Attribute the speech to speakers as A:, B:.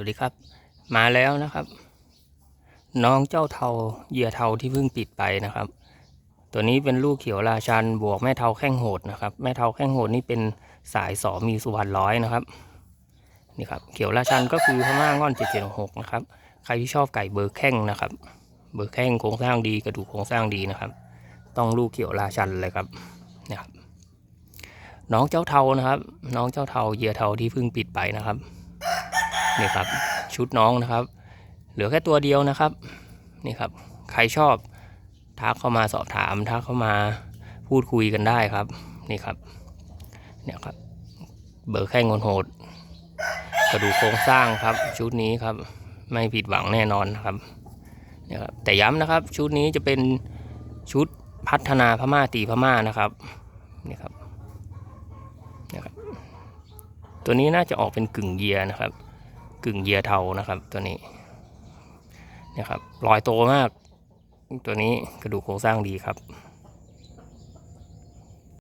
A: วัสดีครับ มาแล้วนะครับ น้องเจ้าเทาเหยื่อเทาที่เพิ่งปิดไปนะครับ ตัวนี้เป็นลูกเขียวราชันบวกแม่เทาแข้งโหดนะครับ แม่เทาแข้งโหดนี่เป็นสายสอมีสุวรรณร้อยนะครับนี่ครับเขียวราชันก็คือพม่าง่อนเจ็ดเจ็ดหกนะครับใครที่ชอบไก่เบอร์แข้งนะครับ เบอร์แข้งโครงสร้างดีกระดูกโครงสร้างดีนะครับ ต้องลูกเขียวราชันเลยครับนี่ครับน้องเจ้าเทานะครับ น้องเจ้าเทาเหยื่อเทาที่เพิ่งปิดไปนะครับ นี่ครับ ชุดน้องนะครับ เหลือแค่ตัวเดียวนะครับ นี่ครับ ใครชอบทักเข้ามาสอบถามทักเข้ามาพูดคุยกันได้ครับ นี่ครับ เนี่ยครับ เบอร์แข้งโหดกระดูกโครงสร้างครับ ชุดนี้ครับ ไม่ผิดหวังแน่นอนครับเนี่ยครับ แต่ย้ำนะครับ ชุดนี้จะเป็นชุดพัฒนาพม่าตีพม่านะครับนี่ครับนี่ครับ ตัวนี้น่าจะออกเป็นกึ่งเยียนะครับ กึ่งเยียเทานะครับ ตัวนี้นะครับลอยโตมาก ตัวนี้กระดูกโครงสร้างดีครับ